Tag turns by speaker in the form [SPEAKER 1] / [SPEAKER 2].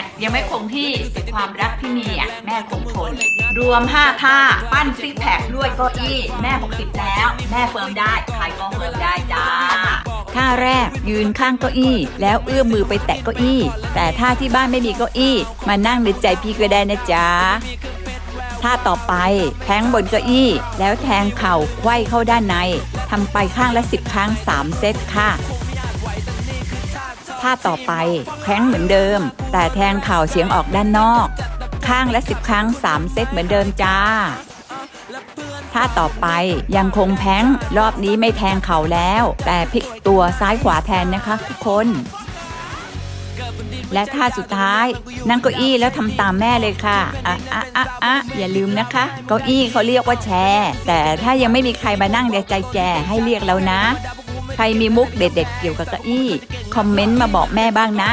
[SPEAKER 1] กยังไม่คงที่แต่ความรักที่มีอะแม่คงทน รวม 5 ท่า ปั้นซิกแพคด้วยเก้าอี้แม่ 60 แล้ว แม่เฟิร์มได้ใครก็เฟิร์มได้จ้าท่าแรกยืนข้างเก้าอี้ แล้วเอื้อมมือไปแตะเก้าอี้ แต่ถ้าที่บ้านไม่มีเก้าอี้ มานั่งในใจพี่ก็ได้นะจ๊ะท่าต่อไปแทงบนเก้าอี้ แล้วแทงเข่าไขว้เข้าด้านในทำไปข้างละ10ครั้ง 3 เซตค่ะ ท่าต่อไป แข้งเหมือนเดิม แต่แทงเข่าเสียงออกด้านนอก ข้างละ10ครั้ง 3 เซตเหมือนเดิมจ้าท่าต่อไปยังคงแพ้งรอบนี้ไม่แทงเข่าแล้ว แต่พลิกตัวซ้ายขวาแทนนะคะทุกคน และท่าสุดท้าย นั่งเก้าอี้แล้วทำตามแม่เลยค่ะอะอะอะอะอย่าลืมนะคะ เก้าอี้เขาเรียกว่าแชร์ แต่ถ้ายังไม่มีใครมานั่งในใจแจให้เรียกแล้วนะ ใครมีมุกเด็ดๆเกี่ยวกับเก้าอี้ คอมเมนต์มาบอกแม่บ้างนะ